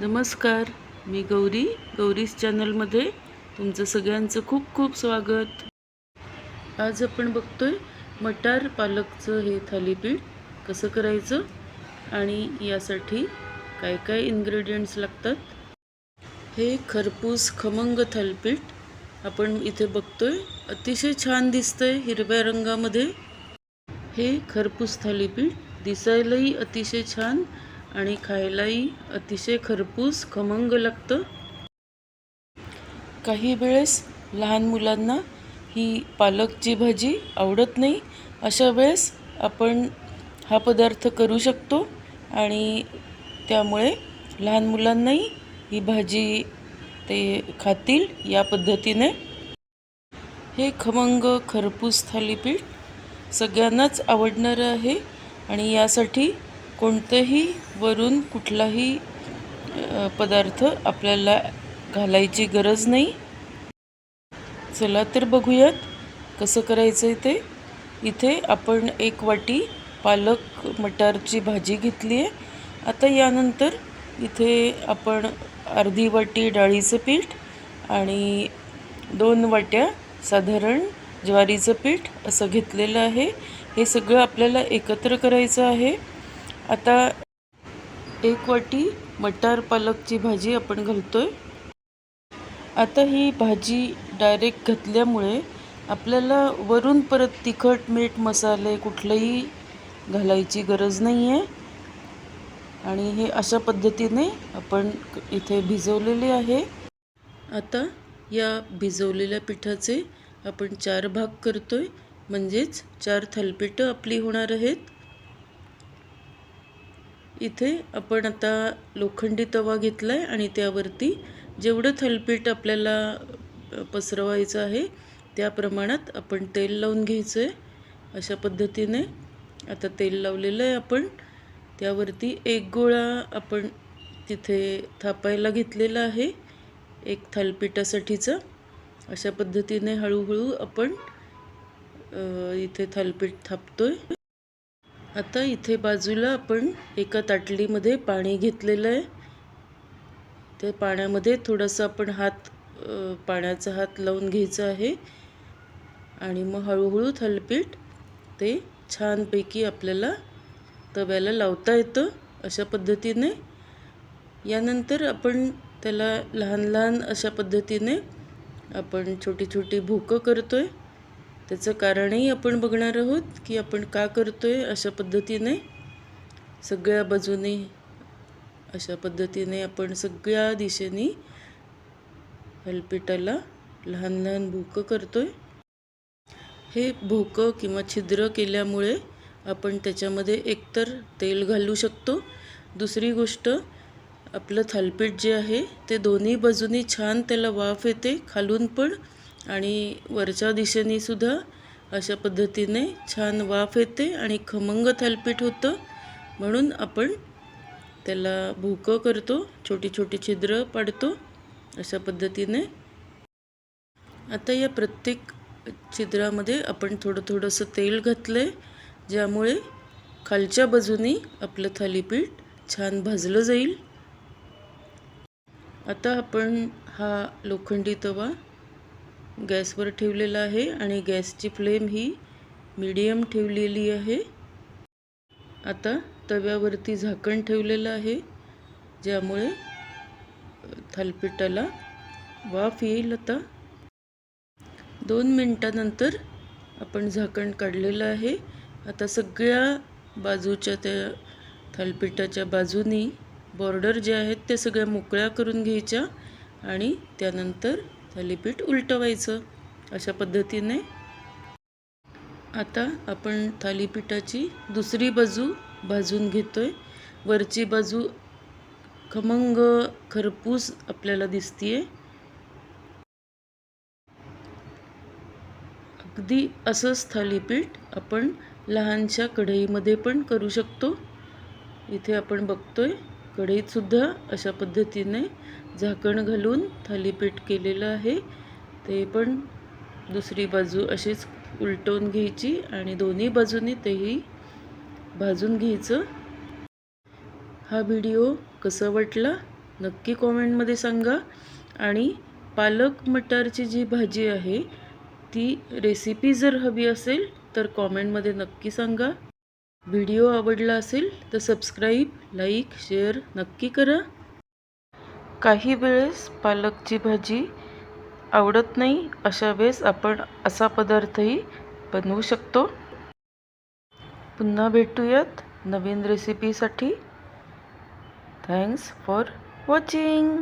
नमस्कार मी गौरी. गौरीस चॅनलमध्ये तुमचं सगळ्यांचं खूप खूप स्वागत. आज आपण बघतोय मटार पालकचं हे थालीपीठ कसं करायचं आणि यासाठी काय काय इन्ग्रेडियंट्स लागतात. हे खरपूस खमंग थालीपीठ आपण इथे बघतोय. अतिशय छान दिसतंय हिरव्या रंगामध्ये. हे खरपूस थालीपीठ दिसायलाही अतिशय छान आणि खायलाही अतिशय खरपूस खमंग लागतं. काही वेळेस लहान मुलांना ही पालकची भाजी आवडत नाही अशा वेळेस आपण हा पदार्थ करू शकतो आणि त्यामुळे लहान मुलांनाही ही भाजी ते खातील या पद्धतीने. हे खमंग खरपूस थालीपीठ सगळ्यांनाच आवडणारं आहे आणि यासाठी कोणतंही वरून कुठलाही पदार्थ आपल्याला घालायची गरज नाही. चला तर बघूयात कसं करायचं आहे ते. इथे आपण एक वाटी पालक मटारची भाजी घेतली आहे. आता यानंतर इथे आपण अर्धी वाटी डाळीचं पीठ आणि दोन वाट्या साधारण ज्वारीचं पीठ असं घेतलेलं आहे. हे सगळं आपल्याला एकत्र करायचं आहे. आता एक वाटी मटार पालकची भाजी आपण घालतोय. आता ही भाजी डायरेक्ट घातल्यामुळे आपल्याला वरून परत तिखट मीठ मसाले कुठलंही घालायची गरज नाही आहे आणि हे अशा पद्धतीने आपण इथे भिजवलेले आहे. आता या भिजवलेल्या पिठाचे आपण चार भाग करतोय. म्हणजेच चार थालपीठं आपली होणार आहेत. इथे आपण आता लोखंडी तवा घेतला आहे आणि त्यावरती जेवढं थालपीठ आपल्याला पसरवायचं आहे त्या प्रमाणात आपण तेल लावून घ्यायचं आहे अशा पद्धतीने आता तेल लावलेलं आहे आपण. त्यावरती एक गोळा आपण तिथे थापायला घेतलेला आहे एक थालपीठासाठीचा. अशा पद्धतीने हळूहळू आपण इथे थालपीठ थापतो आहे आता इथे बाजूला आपण एका ताटलीमध्ये पाणी घेतलेलं आहे. त्या पाण्यामध्ये थोडंसं आपण हात पाण्याचा हात लावून घ्यायचा आहे. आणि मग हळूहळू थालपीठ ते छानपैकी आपल्याला तव्याला लावता येतं अशा पद्धतीने. यानंतर आपण त्याला लहान लहान अशा पद्धतीने आपण छोटी छोटी भूकं करतो आहे त्याचं कारणही आपण बघणार आहोत की आपण का करतोय अशा पद्धतीने. सगळ्या बाजूने अशा पद्धतीने आपण सगळ्या दिशेने हलपिटाला लहान लहान भोकं करतोय. हे भोकं किंवा छिद्र केल्यामुळे आपण त्याच्यामध्ये एकतर तेल घालू शकतो. दुसरी गोष्ट आपलं थालपीठ जे आहे ते दोन्ही बाजूनी छान त्याला वाफ येते. खालून पण आणि वरच्या दिशेने सुद्धा अशा पद्धतीने छान वाफ येते आणि खमंग थालपीठ होतं. म्हणून आपण त्याला भोकं करतो छोटी छोटी छिद्र पाडतो अशा पद्धतीने. आता या प्रत्येक छिद्रामध्ये आपण थोडं थोडंसं तेल घातलं आहे ज्यामुळे खालच्या बाजूनी आपलं थालीपीठ छान भाजलं जाईल. आता आपण हा लोखंडी तवा गॅसवर ठेवलेला आहे आणि गॅसची फ्लेम ही मीडियम ठेवलेली आहे. आता तव्यावरती झाकण ठेवलेलं आहे ज्यामुळे थालपिठाला वाफ येईल आता. दोन मिनटानंतर आपण झाकण काढलेलं आहे. आता सगळ्या बाजूच्या त्या थालपिठाच्या बाजूनी बॉर्डर जे आहेत त्या सगळ्या मोकळ्या करून घ्यायच्या आणि त्यानंतर थालीपीठ उलटवायचं अशा पद्धतीने. आता आपण थालीपीठाची दुसरी बाजू भाजून घेतोय. वरची बाजू खमंग खरपूस आपल्याला दिसतीये. अगदी असंच थालीपीठ आपण लहानशा कढईमध्ये पण करू शकतो. इथे आपण बघतोय कढईतसुद्धा अशा पद्धतीने झाकण घालून थालीपीठ केलेलं आहे. ते पण दुसरी बाजू अशीच उलटवून घ्यायची आणि दोन्ही बाजूनी तेही भाजून घ्यायचं. हा व्हिडिओ कसा वाटला नक्की कॉमेंटमध्ये सांगा आणि पालक मटारची जी भाजी आहे ती रेसिपी जर हवी असेल तर कॉमेंटमध्ये नक्की सांगा. व्हिडिओ आवडला असेल तर सबस्क्राईब लाईक शेअर नक्की करा. काही वेळेस पालकची भाजी आवडत नाही अशा वेळेस आपण असा पदार्थही बनवू शकतो. पुन्हा भेटूयात नवीन रेसिपीसाठी थँक्स फॉर वॉचिंग